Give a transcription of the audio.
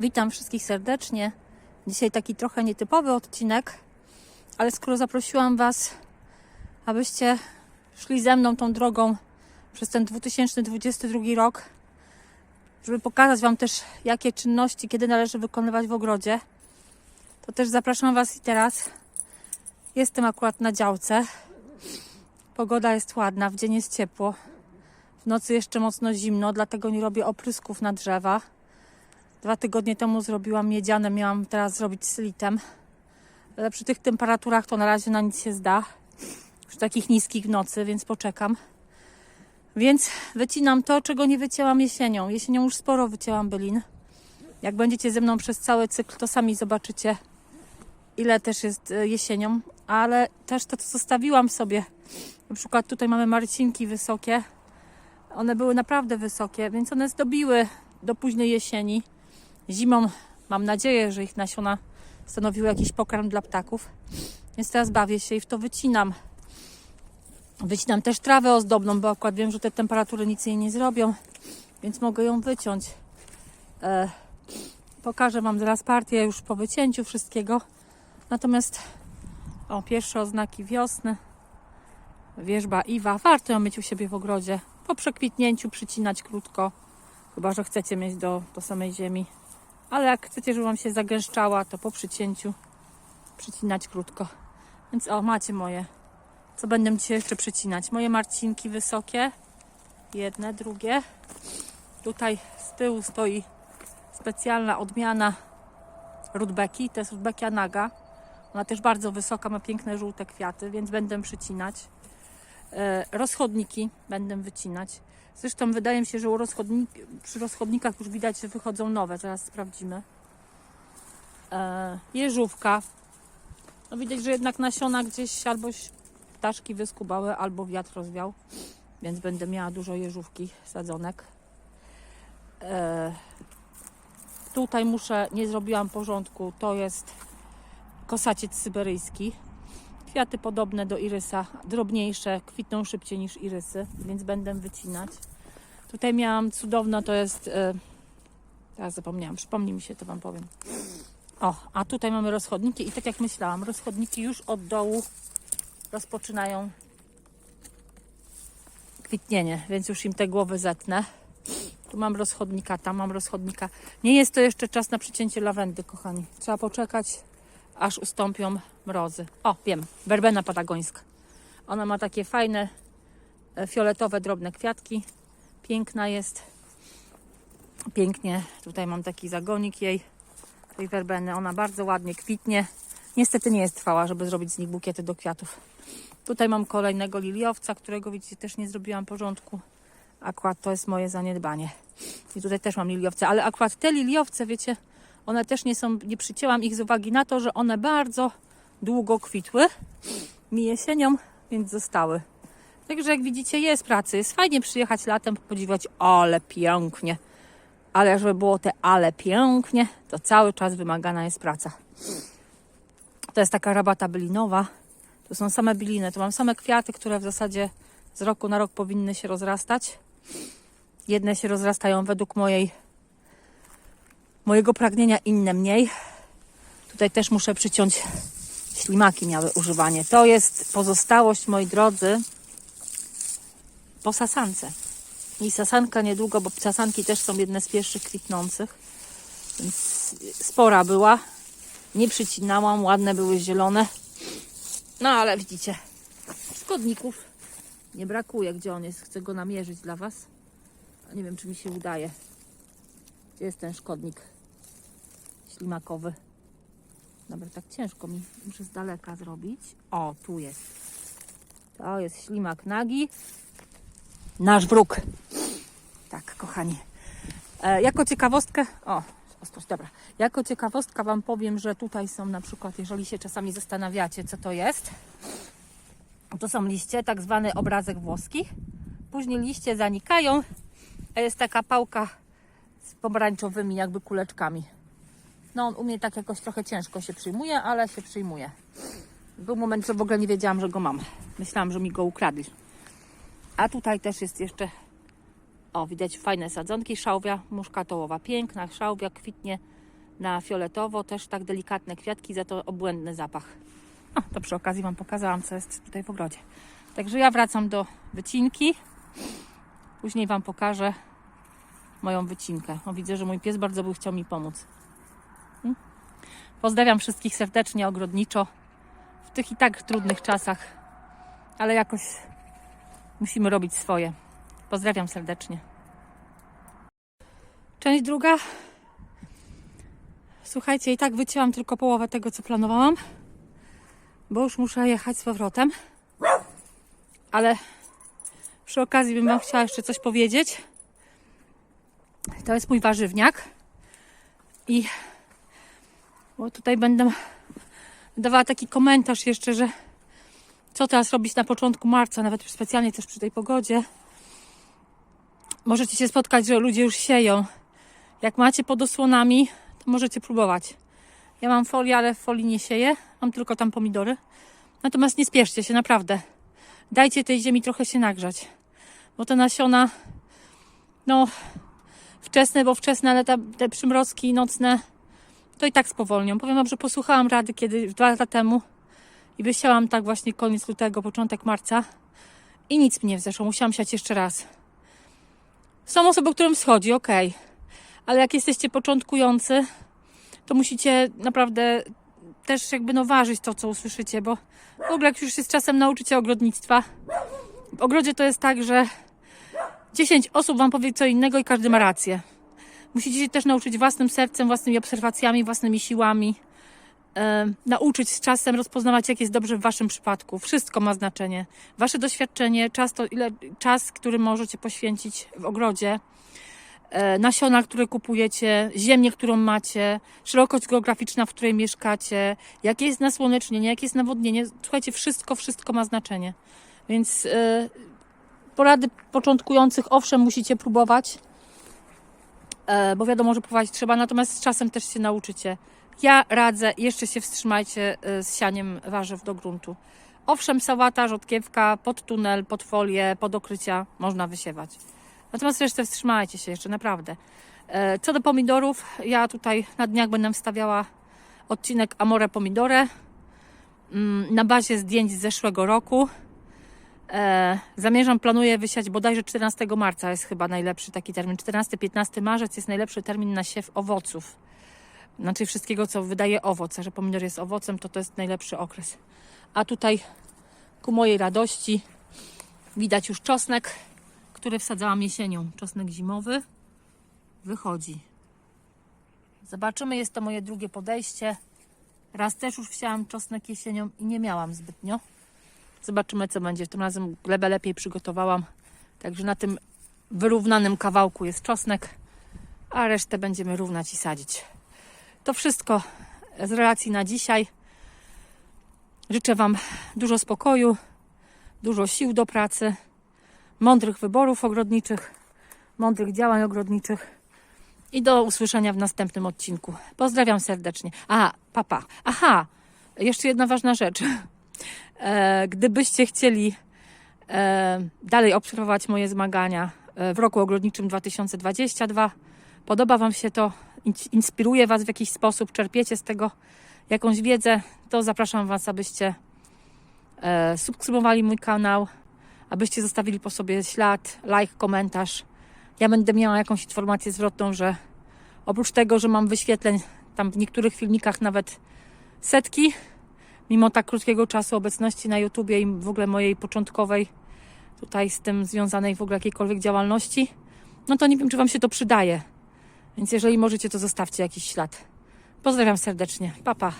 Witam wszystkich serdecznie. Dzisiaj taki trochę nietypowy odcinek, ale skoro zaprosiłam Was, abyście szli ze mną tą drogą przez ten 2022 rok, żeby pokazać Wam też, jakie czynności, kiedy należy wykonywać w ogrodzie, to też zapraszam Was i teraz. Jestem akurat na działce. Pogoda jest ładna, w dzień jest ciepło. W nocy jeszcze mocno zimno, dlatego nie robię oprysków na drzewa. Dwa tygodnie temu zrobiłam miedziane, miałam teraz zrobić silitem. Ale przy tych temperaturach to na razie na nic się zda. Przy takich niskich w nocy, więc poczekam. Więc wycinam to, czego nie wycięłam jesienią. Jesienią już sporo wycięłam bylin. Jak będziecie ze mną przez cały cykl, to sami zobaczycie, ile też jest e, jesienią. Ale też to, co zostawiłam sobie. Na przykład tutaj mamy marcinki wysokie. One były naprawdę wysokie, więc one zdobiły do późnej jesieni. Zimą mam nadzieję, że ich nasiona stanowiły jakiś pokarm dla ptaków. Więc teraz bawię się i w to wycinam. Wycinam też trawę ozdobną, bo akurat wiem, że te temperatury nic jej nie zrobią, więc mogę ją wyciąć. E, pokażę Wam zaraz partię już po wycięciu wszystkiego. Natomiast o, pierwsze oznaki wiosny. Wierzba Iwa. Warto ją mieć u siebie w ogrodzie. Po przekwitnięciu przycinać krótko. Chyba, że chcecie mieć do, do samej ziemi. Ale jak chcecie, żeby Wam się zagęszczała, to po przycięciu przycinać krótko. Więc o, macie moje. Co będę dzisiaj jeszcze przycinać? Moje marcinki wysokie. Jedne, drugie. Tutaj z tyłu stoi specjalna odmiana rudbeki. To jest rudbekia naga. Ona też bardzo wysoka, ma piękne żółte kwiaty, więc będę przycinać. E, rozchodniki będę wycinać. Zresztą wydaje mi się, że rozchodnik, przy rozchodnikach już widać, że wychodzą nowe. Zaraz sprawdzimy. E, jeżówka. No widać, że jednak nasiona gdzieś albo ptaszki wyskubały, albo wiatr rozwiał. Więc będę miała dużo jeżówki sadzonek. E, tutaj muszę, nie zrobiłam porządku. To jest kosaciec syberyjski. Kwiaty podobne do irysa, drobniejsze, kwitną szybciej niż irysy, więc będę wycinać. Tutaj miałam cudowno, to jest. E, teraz zapomniałam, przypomnij mi się, to Wam powiem. O, a tutaj mamy rozchodniki i tak jak myślałam, rozchodniki już od dołu rozpoczynają kwitnienie, więc już im te głowy zetnę. Tu mam rozchodnika, tam mam rozchodnika. Nie jest to jeszcze czas na przycięcie lawendy, kochani. Trzeba poczekać, aż ustąpią mrozy. O, wiem, werbena patagońska. Ona ma takie fajne, e, fioletowe, drobne kwiatki. Piękna jest. Pięknie. Tutaj mam taki zagonik jej, tej werbeny. Ona bardzo ładnie kwitnie. Niestety nie jest trwała, żeby zrobić z nich bukiety do kwiatów. Tutaj mam kolejnego liliowca, którego widzicie też nie zrobiłam porządku. Akurat to jest moje zaniedbanie. I tutaj też mam liliowce, ale akurat te liliowce, wiecie, one też nie są, nie przycięłam ich z uwagi na to, że one bardzo długo kwitły mi jesienią, więc zostały. Także jak widzicie jest pracy, jest fajnie przyjechać latem, podziwiać, ale pięknie. Ale żeby było te ale pięknie, to cały czas wymagana jest praca. To jest taka rabata bylinowa. To są same byliny. To mam same kwiaty, które w zasadzie z roku na rok powinny się rozrastać. Jedne się rozrastają według mojej mojego pragnienia, inne mniej. Tutaj też muszę przyciąć ślimaki miały używanie. To jest pozostałość, moi drodzy, po sasance. I sasanka niedługo, bo sasanki też są jedne z pierwszych kwitnących. Więc spora była. Nie przycinałam, ładne były zielone. No ale widzicie, szkodników nie brakuje. Gdzie on jest? Chcę go namierzyć dla Was. Nie wiem, czy mi się udaje. Gdzie jest ten szkodnik ślimakowy? Dobra, tak ciężko mi. Muszę z daleka zrobić. O, tu jest. To jest ślimak nagi. Nasz wróg. Tak, kochani. E, jako ciekawostkę. O, ostrość, dobra. Jako ciekawostka Wam powiem, że tutaj są na przykład, jeżeli się czasami zastanawiacie, co to jest, to są liście, tak zwany obrazek włoski. Później liście zanikają, a jest taka pałka z pomarańczowymi jakby kuleczkami. No on u mnie tak jakoś trochę ciężko się przyjmuje, ale się przyjmuje. Był moment, że w ogóle nie wiedziałam, że go mam. Myślałam, że mi go ukradli. A tutaj też jest jeszcze, o widać fajne sadzonki, szałwia muszkatołowa. Piękna szałwia, kwitnie na fioletowo, też tak delikatne kwiatki, za to obłędny zapach. O, to przy okazji Wam pokazałam, co jest tutaj w ogrodzie. Także ja wracam do wycinki. Później Wam pokażę moją wycinkę. O, widzę, że mój pies bardzo by chciał mi pomóc. Mm. Pozdrawiam wszystkich serdecznie, ogrodniczo, w tych i tak trudnych czasach, ale jakoś musimy robić swoje. Pozdrawiam serdecznie. Część druga. Słuchajcie, i tak wycięłam tylko połowę tego, co planowałam, bo już muszę jechać z powrotem. Ale przy okazji bym Wam chciała jeszcze coś powiedzieć. To jest mój warzywniak. I bo tutaj będę dawała taki komentarz jeszcze, że co teraz robić na początku marca, nawet specjalnie też przy tej pogodzie. Możecie się spotkać, że ludzie już sieją. Jak macie pod osłonami, to możecie próbować. Ja mam folię, ale w folii nie sieję. Mam tylko tam pomidory. Natomiast nie spieszcie się, naprawdę. Dajcie tej ziemi trochę się nagrzać. Bo te nasiona, no, wczesne, bo wczesne, ale te, przymrozki nocne, to i tak spowolnią. Powiem Wam, że posłuchałam rady kiedy dwa lata temu i wysiałam tak właśnie koniec lutego, początek marca i nic mi nie wzeszło. Musiałam siać jeszcze raz. Są osoby, którym schodzi, ok. Ale jak jesteście początkujący, to musicie naprawdę też jakby no ważyć to, co usłyszycie, bo w ogóle jak już jest czasem nauczycie ogrodnictwa, w ogrodzie to jest tak, że 10 osób Wam powie co innego i każdy ma rację. Musicie się też nauczyć własnym sercem, własnymi obserwacjami, własnymi siłami. E, nauczyć z czasem rozpoznawać, jak jest dobrze w Waszym przypadku. Wszystko ma znaczenie. Wasze doświadczenie, czas, to ile, czas który możecie poświęcić w ogrodzie, e, nasiona, które kupujecie, ziemię, którą macie, szerokość geograficzna, w której mieszkacie, jakie jest nasłonecznienie, jakie jest nawodnienie. Słuchajcie, wszystko, wszystko ma znaczenie. Więc e, porady początkujących, owszem, musicie próbować, e, bo wiadomo, że próbować trzeba, natomiast z czasem też się nauczycie. Ja radzę, jeszcze się wstrzymajcie e, z sianiem warzyw do gruntu. Owszem, sałata, rzodkiewka, pod tunel, pod folię, pod okrycia można wysiewać. Natomiast resztę wstrzymajcie się jeszcze, naprawdę. E, Co do pomidorów, ja tutaj na dniach będę wstawiała odcinek Amore Pomidore mm, na bazie zdjęć z zeszłego roku. E, zamierzam, planuję wysiać bodajże 14 marca jest chyba najlepszy taki termin. 14-15 marzec jest najlepszy termin na siew owoców. Znaczy wszystkiego, co wydaje owoc. Że pomidor jest owocem, to to jest najlepszy okres. A tutaj ku mojej radości widać już czosnek, który wsadzałam jesienią. Czosnek zimowy wychodzi. Zobaczymy, jest to moje drugie podejście. Raz też już wsiałam czosnek jesienią i nie miałam zbytnio. Zobaczymy, co będzie. Tym razem glebę lepiej przygotowałam. Także na tym wyrównanym kawałku jest czosnek, a resztę będziemy równać i sadzić. To wszystko z relacji na dzisiaj. Życzę Wam dużo spokoju, dużo sił do pracy, mądrych wyborów ogrodniczych, mądrych działań ogrodniczych i do usłyszenia w następnym odcinku. Pozdrawiam serdecznie. A, papa. Aha, jeszcze jedna ważna rzecz. E, Gdybyście chcieli e, dalej obserwować moje zmagania e, w roku ogrodniczym 2022, podoba Wam się to, in- inspiruje Was w jakiś sposób, czerpiecie z tego jakąś wiedzę, to zapraszam Was, abyście subskrybowali mój kanał, abyście zostawili po sobie ślad, like, komentarz. Ja będę miała jakąś informację zwrotną, że oprócz tego, że mam wyświetleń tam w niektórych filmikach nawet setki, mimo tak krótkiego czasu obecności na YouTubie i w ogóle mojej początkowej tutaj z tym związanej w ogóle jakiejkolwiek działalności, no to nie wiem, czy Wam się to przydaje. Więc jeżeli możecie, to zostawcie jakiś ślad. Pozdrawiam serdecznie. Pa, pa.